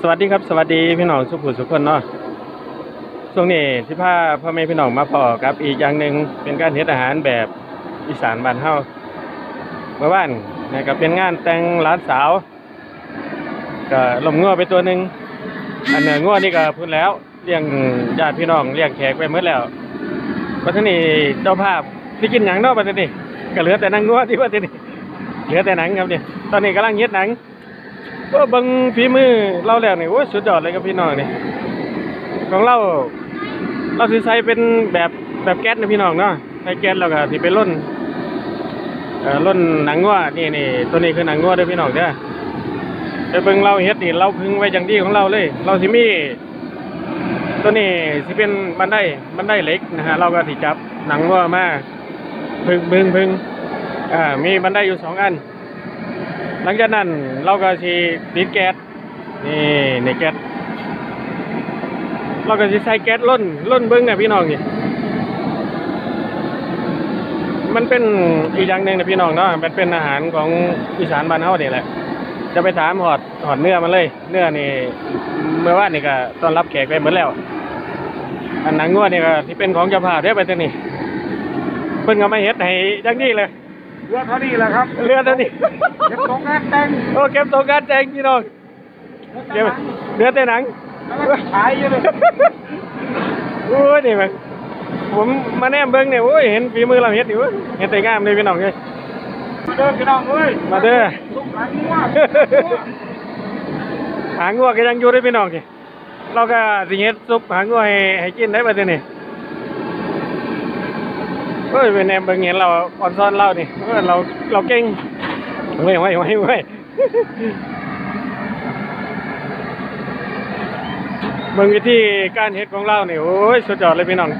สวัสดีครับสวัสดีพี่น้องสุขุมสุขคนเนาะช่วงนี้สิพาพ่อแม่พี่น้องมาพอกับ อีกอย่างหนึ่งเป็นการเฮ็ดอาหารแบบอีสานบ้านเฮาเมื่อวานนะครับเป็นงานแต่งหลานสาว ก็ลมงัวไปตัวหนึ่งอันเนื้องัวนี่ก็พูดแล้วเลี้ยงญาติพี่น้องเลี้ยงแขกไปหมดแล้วปัจจุบันนี้เจ้าภาพสิกินหยังเนาะปัจจุบันนี้ก็เหลือแต่นังงัวที่ปัจจุบันนี้เหลือแต่หนังครับเนี่ยตอนนี้กำลังเฮ็ดหนัง ก็บังฝีมือเราแล้วนี่โอ้ยสุดยอดเลยครับพี่น้องนี่ของเราเราสิใช้เป็นแบบแบบแก๊สนะพี่น้องเนาะใช้แก๊สแล้วก็สิไปล่นเอ่อล่นหนังงัวนี่นี่ตัวนี้คือหนังงัวด้อพี่น้องเด้อไปเบิ่งเราเฮ็ดนี่เราพึงไว้อย่างดีของเราเลย เราสิมีตัวนี้สิเป็นบันไดบันไดเหล็กนะฮะเราก็สิจับหนังงัวมาพึงพึงพึงอ่ามีบันไดอยู่สองอัน หลังจากนั้นเราก็สิติดแก๊สนี่ในแก๊สเราก็สิใส่แก๊สล้นล้นเบิ้งอะพี่น้องนี่มันเป็นอีกอย่างหนึ่งนะพี่น้องเนาะมันเป็นอาหารของอีสานบ้านเฮาเนี่แหละ จะไปถามหอดหอดเนื้อมันเลย เนื้อนี่เมื่อวานนี่ก็ต้อนรับแขกไปหมดแล้ว อันหนังงัวนี่ก็ที่เป็นของเจ้าภาพได้อไปตัวนี้เพิ่นก็ไมาเฮ็ดให้จังนี้เลย เรือเท่านี้แหละครับเรือตัวนี้เก็บของงานแต่งโอ้เก็บตัวการแจงพี่น้องเดี๋ยวเนื้อแต่หนังแล้วก็ขายอยู่เลยโอ้ยนี่มันผมมาแนมเบิ้งเนี่ยโอ้ยเห็นฝีมือเราเฮ็ดอยู่เห็นแต่งามเลยพี่น้องเลยมาเดินพี่น้องเอ้ยมาเด้อสุกหลังงัวหางงัวก็ยังอยู่ด้วยพี่น้องนี่เราก็สิเฮ็ดซุปหางงัวให้ให้กินได้บัดเดี๋ยวนี้เฮ้ยเป็นแนมเบิ่งเห็นเราอ่อนซ้อนเรานี่เออเราเราเก่งเฮ้ยเฮ้ยเฮ้ยเฮ้ยเบิ่งวิธีการเฮ็ดของเรานี่โอ้ยสุดยอดเลยพี่น้อง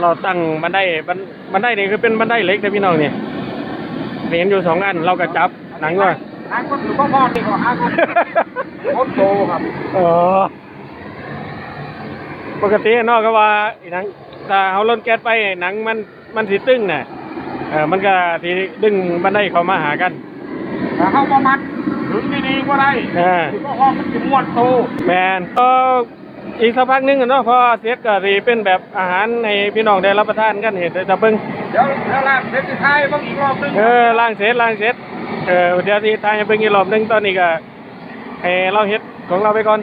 เราตั้งบันไดบันบันไดนี่คือเป็นบันไดเหล็กนะพี่น้องนี่เห็นอยู่สองอันเราก็จับหนังงัวหางก็ถือพ่อพ่อนี่ก็หางก็โคตรโตครับอ๋อ ปกติเนอกก็ว่าอีหนังถ้าเอาล้นแก๊สไปหนังมันมันสิตึงน่ะเออมันก็สิดึงบันไดเข้ามาหากันแต่เข้ามามัดถึงดีๆก็ได้เออถือพ่อพ่อมันจะม้วนโตแมนก็อีกสักพักหนึงอะเนาะพอเสร็จก็สิเป็นแบบอาหารให้พี่น้องได้รับประทานกันเห็นแต่เบิ่งเดี๋ยวเดี๋ยวลากเซ็ตที่ท้ายบ้างอีกรอบนึงเออล้างเสร็จล้างเสร็จเออเดี๋ยวสิทายให้เบิ่งอีกรอบหนึงตอนนี้ก็ให้เราเฮ็ดของเราไปก่อน